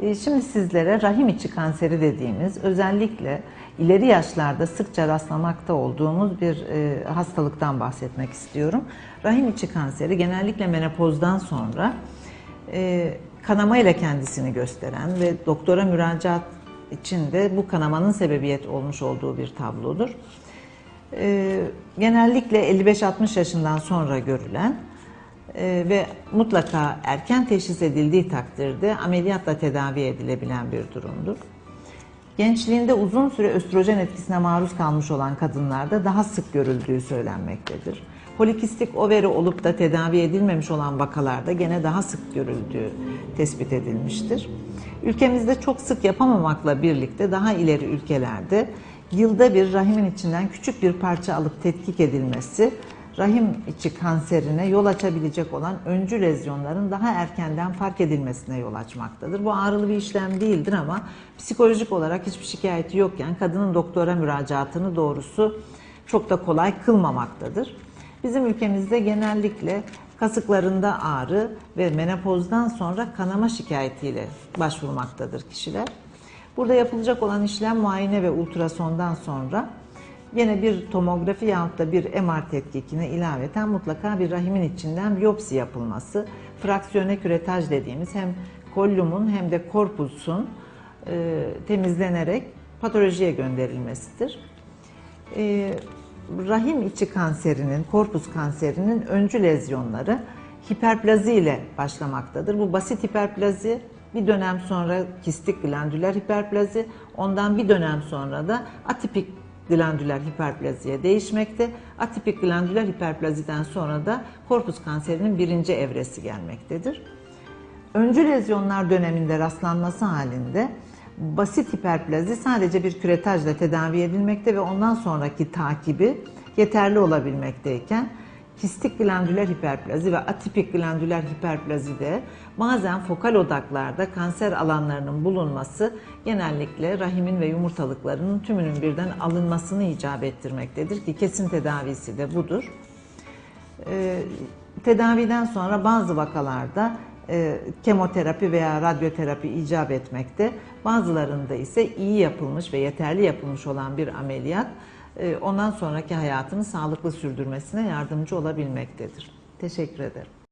E, Şimdi sizlere rahim içi kanseri dediğimiz özellikle ileri yaşlarda sıkça rastlamakta olduğumuz bir e, hastalıktan bahsetmek istiyorum. Rahim içi kanseri genellikle menopozdan sonra e, kanama ile kendisini gösteren ve doktora müracaat için de bu kanamanın sebebiyet olmuş olduğu bir tablodur. E, genellikle 55-60 yaşından sonra görülen e, ve mutlaka erken teşhis edildiği takdirde ameliyatla tedavi edilebilen bir durumdur. Gençliğinde uzun süre östrojen etkisine maruz kalmış olan kadınlarda daha sık görüldüğü söylenmektedir. Polikistik overi olup da tedavi edilmemiş olan vakalarda gene daha sık görüldüğü tespit edilmiştir. Ülkemizde çok sık yapamamakla birlikte daha ileri ülkelerde yılda bir rahimin içinden küçük bir parça alıp tetkik edilmesi rahim içi kanserine yol açabilecek olan öncü lezyonların daha erkenden fark edilmesine yol açmaktadır. Bu ağrılı bir işlem değildir ama psikolojik olarak hiçbir şikayeti yokken kadının doktora müracaatını doğrusu çok da kolay kılmamaktadır. Bizim ülkemizde genellikle kasıklarında ağrı ve menopozdan sonra kanama şikayetiyle başvurmaktadır kişiler. Burada yapılacak olan işlem muayene ve ultrasondan sonra Yine bir tomografi yahut da bir MR tetkikine ilaveten mutlaka bir rahimin içinden biyopsi yapılması, fraksiyone küretaj dediğimiz hem kolyumun hem de korpusun e, temizlenerek patolojiye gönderilmesidir. E, rahim içi kanserinin, korpus kanserinin öncü lezyonları hiperplazi ile başlamaktadır. Bu basit hiperplazi bir dönem sonra kistik glandüler hiperplazi, ondan bir dönem sonra da atipik glandüler hiperplaziye değişmekte. Atipik glandüler hiperplaziden sonra da korpus kanserinin birinci evresi gelmektedir. Öncü lezyonlar döneminde rastlanması halinde basit hiperplazi sadece bir küretajla tedavi edilmekte ve ondan sonraki takibi yeterli olabilmekteyken kistik glandüler hiperplazi ve atipik glandüler hiperplazi de bazen fokal odaklarda kanser alanlarının bulunması genellikle rahimin ve yumurtalıklarının tümünün birden alınmasını icap ettirmektedir ki kesin tedavisi de budur. Ee, tedaviden sonra bazı vakalarda e, kemoterapi veya radyoterapi icap etmekte. Bazılarında ise iyi yapılmış ve yeterli yapılmış olan bir ameliyat ondan sonraki hayatını sağlıklı sürdürmesine yardımcı olabilmektedir. Teşekkür ederim.